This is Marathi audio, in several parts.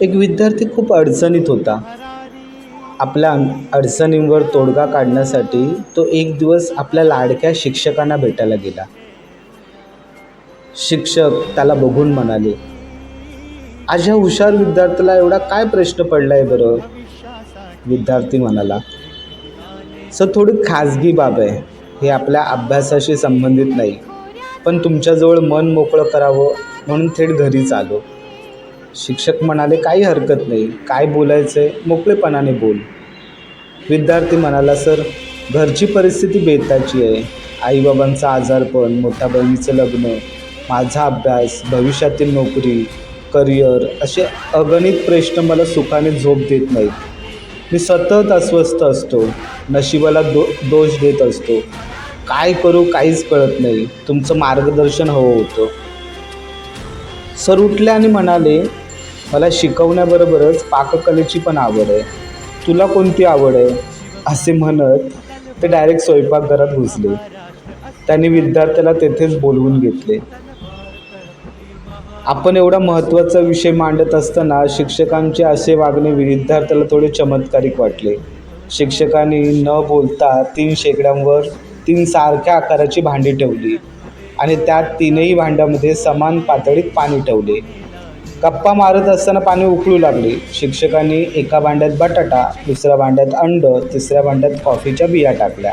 एक विद्यार्थी खूप अडचणीत होता. आपल्या अडचणींवर तोडगा काढण्यासाठी तो एक दिवस आपल्या लाडक्या शिक्षकांना भेटायला गेला. शिक्षक त्याला बघून म्हणाले आज ह्या हुशार विद्यार्थ्याला एवढा काय प्रश्न पडला आहे बरं? विद्यार्थी म्हणाला सर थोडी खाजगी बाब आहे. हे आपल्या अभ्यासाशी संबंधित नाही. पण तुमच्याजवळ मन मोकळं करावं म्हणून थेट घरीच आलो शिक्षक म्हणाले काही हरकत नाही. काय बोलायचं आहे मोकळेपणाने बोल. विद्यार्थी म्हणाला सर घरची परिस्थिती बेताची आहे. आईबाबांचं आजारपण मोठ्या बहिणीचं लग्न माझा अभ्यास भविष्यातील नोकरी करिअर असे अगणित प्रश्न मला सुखाने झोप देत नाहीत. मी सतत अस्वस्थ असतो. नशिबाला दो दोष देत असतो. काय करू काहीच कळत नाही. तुमचं मार्गदर्शन हवं होतं. सर उठले आणि म्हणाले मला शिकवण्याबरोबरच पाककलेची पण आवड आहे. तुला कोणती आवड आहे? असे म्हणत ते डायरेक्ट स्वयंपाकघरात घुसले. त्यांनी विद्यार्थ्याला तेथेच बोलवून घेतले. आपण एवढा महत्त्वाचा विषय मांडत असताना शिक्षकांचे असे वागणे विद्यार्थ्याला थोडे चमत्कारिक वाटले. शिक्षकांनी न बोलता तीन शेकड्यांवर तीन सारख्या आकाराची भांडी ठेवली. आणि त्यात तीनही भांड्यामध्ये समान पातळीत पाणी ठेवले. गप्पा मारत असताना पाणी उकळू लागले. शिक्षकांनी एका भांड्यात बटाटा दुसऱ्या भांड्यात अंड तिसऱ्या भांड्यात कॉफीच्या बिया टाकल्या.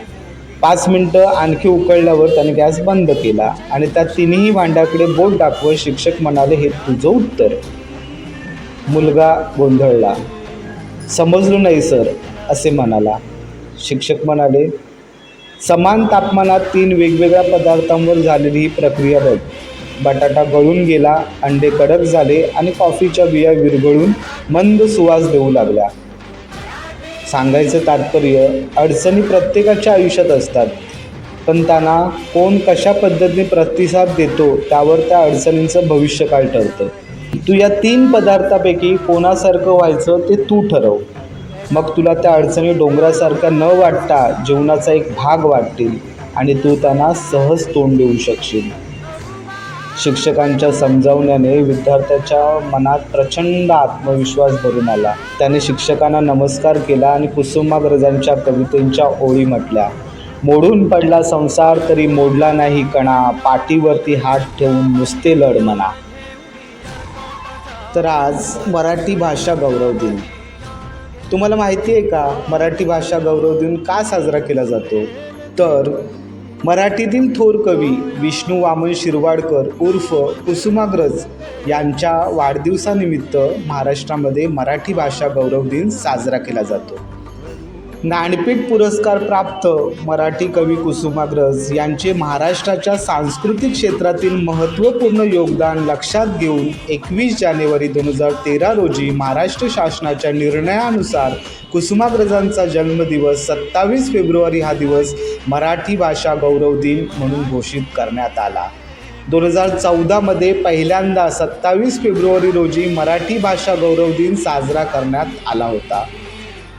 पाच मिनटं आणखी उकळल्यावर त्याने गॅस बंद केला आणि त्या तिन्ही भांड्याकडे बोट दाखवत शिक्षक म्हणाले हे तुझं उत्तर. मुलगा गोंधळला. समजलो नाही सर असे म्हणाला. शिक्षक म्हणाले समान तापमानात तीन वेगवेगळ्या पदार्थांवर झालेली ही प्रक्रिया बघ. बटाटा गळून गेला अंडे कडक झाले आणि कॉफीच्या बिया विरघळून मंद सुवास देऊ लागल्या. सांगायचं तात्पर्य अडचणी प्रत्येकाच्या आयुष्यात असतात. पण त्यांना कोण कशा पद्धतीने प्रतिसाद देतो त्यावर त्या अडचणींचं भविष्यकाळ ठरतं. तू या तीन पदार्थापैकी कोणासारखं व्हायचं ते तू ठरव. मग तुला त्या अडचणी डोंगरासारख्या न वाटता जीवनाचा एक भाग वाटतील आणि तू त्यांना सहज तोंड देऊ शकशील. शिक्षकांच्या समजावण्याने विद्यार्थ्याच्या मनात प्रचंड आत्मविश्वास भरून आला. त्याने शिक्षकांना नमस्कार केला आणि कुसुमाग्रजांच्या कवितेंच्या ओळी म्हटल्या. मोडून पडला संसार तरी मोडला नाही कणा पाठीवरती हात ठेवून नुसते लढ म्हणा. तर आज मराठी भाषा गौरव दिन. तुम्हाला माहिती आहे का? मराठी भाषा गौरव दिन का साजरा केला जातो? तर मराठीतील थोर कवी विष्णू वामन शिरवाडकर उर्फ कुसुमाग्रज यांच्या वाढदिवसानिमित्त महाराष्ट्रामध्ये मराठी भाषा गौरव दिन साजरा केला जातो. ज्ञानपीठ पुरस्कार प्राप्त मराठी कवी कुसुमाग्रज यांचे महाराष्ट्राच्या सांस्कृतिक क्षेत्रातील महत्त्वपूर्ण योगदान लक्षात घेऊन एकवीस जानेवारी दोन हजार तेरा रोजी महाराष्ट्र शासनाच्या निर्णयानुसार कुसुमाग्रजांचा जन्मदिवस सत्तावीस फेब्रुवारी हा दिवस मराठी भाषा गौरव दिन म्हणून घोषित करण्यात आला. दोन हजार चौदामध्ये पहिल्यांदा सत्तावीस फेब्रुवारी रोजी मराठी भाषा गौरव दिन साजरा करण्यात आला होता.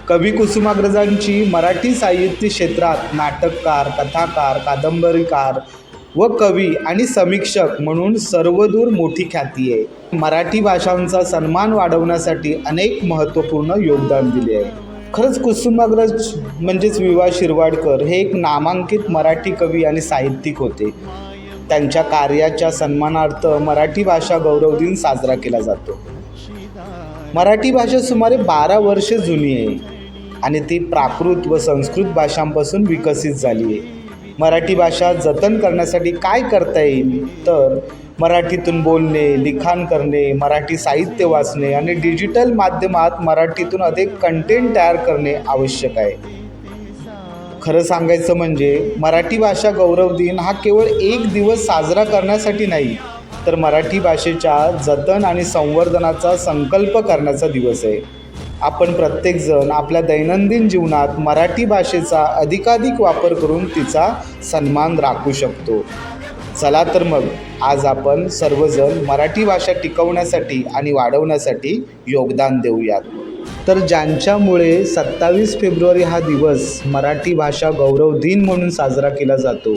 कवी कुसुमाग्रजांची मराठी साहित्य क्षेत्रात नाटककार कथाकार कादंबरीकार व कवी आणि समीक्षक म्हणून सर्वदूर मोठी ख्याती आहे. मराठी भाषांचा सन्मान वाढवण्यासाठी अनेक महत्त्वपूर्ण योगदान दिले आहे. खरंच कुसुमाग्रज म्हणजेच विवा शिरवाडकर हे एक नामांकित मराठी कवी आणि साहित्यिक होते. त्यांच्या कार्याच्या सन्मानार्थ मराठी भाषा गौरव दिन साजरा केला जातो. मराठी भाषा सुमारे बारा वर्षे जुनी आहे. आणि ती प्राकृत व संस्कृत भाषांपासून विकसित झाली आहे. मराठी भाषा जतन करण्यासाठी काय करता येईल? तर मराठीतून बोलणे लिखाण करणे मराठी साहित्य वाचणे आणि डिजिटल माध्यमात मराठीतून अधिक कंटेंट तयार करणे आवश्यक आहे. खरं सांगायचं म्हणजे मराठी भाषा गौरव दिन हा केवळ एक दिवस साजरा करण्यासाठी नाही तर मराठी भाषेच्या जतन आणि संवर्धनाचा संकल्प करण्याचा दिवस आहे. आपण प्रत्येकजण आपल्या दैनंदिन जीवनात मराठी भाषेचा अधिकाधिक वापर करून तिचा सन्मान राखू शकतो. चला तर मग आज आपण सर्वजण मराठी भाषा टिकवण्यासाठी आणि वाढवण्यासाठी योगदान देऊयात. तर ज्यांच्यामुळे सत्तावीस फेब्रुवारी हा दिवस मराठी भाषा गौरव दिन म्हणून साजरा केला जातो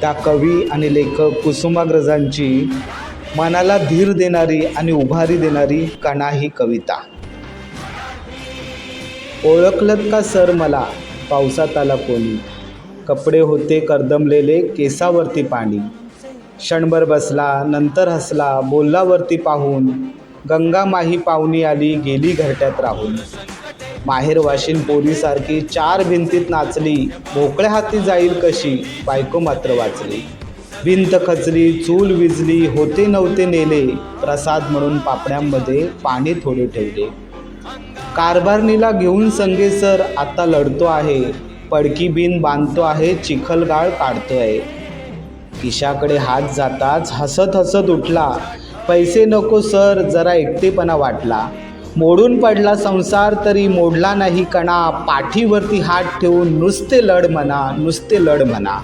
त्या कवी आणि लेखक कुसुमाग्रजांची मनाला धीर देणारी आणि उभारी देणारी कणा ही कविता. ओळखलत का सर मला? पावसात आला कोणी. कपडे होते करदमलेले केसावरती पाणी. क्षणभर बसला नंतर हसला बोललावरती पाहून. गंगा माही पाहुणी आली गेली घरट्यात राहून. माहेर वाशिन पोरीसारखी चार भिंतीत नाचली मोकळ्या हाती जाईल कशी बायको मात्र वाचली. भिंत खचली चूल विजली होते नव्हते नेले प्रसाद म्हणून पापण्यांमध्ये पाणी थोडे ठेवले. कारभारणीला घेऊन संगे सर आता लढतो आहे. पडकी बिन बांधतो आहे चिखलगाळ काढतो आहे खिशाकडे हात जाताच हसत हसत उठला. पैसे नको सर जरा एकटेपणा वाटला. मोडून पडला संसार तरी मोडला नाही कणा. पाठीवरती हात ठेवून नुसते लढ म्हणा नुसते लढ म्हणा.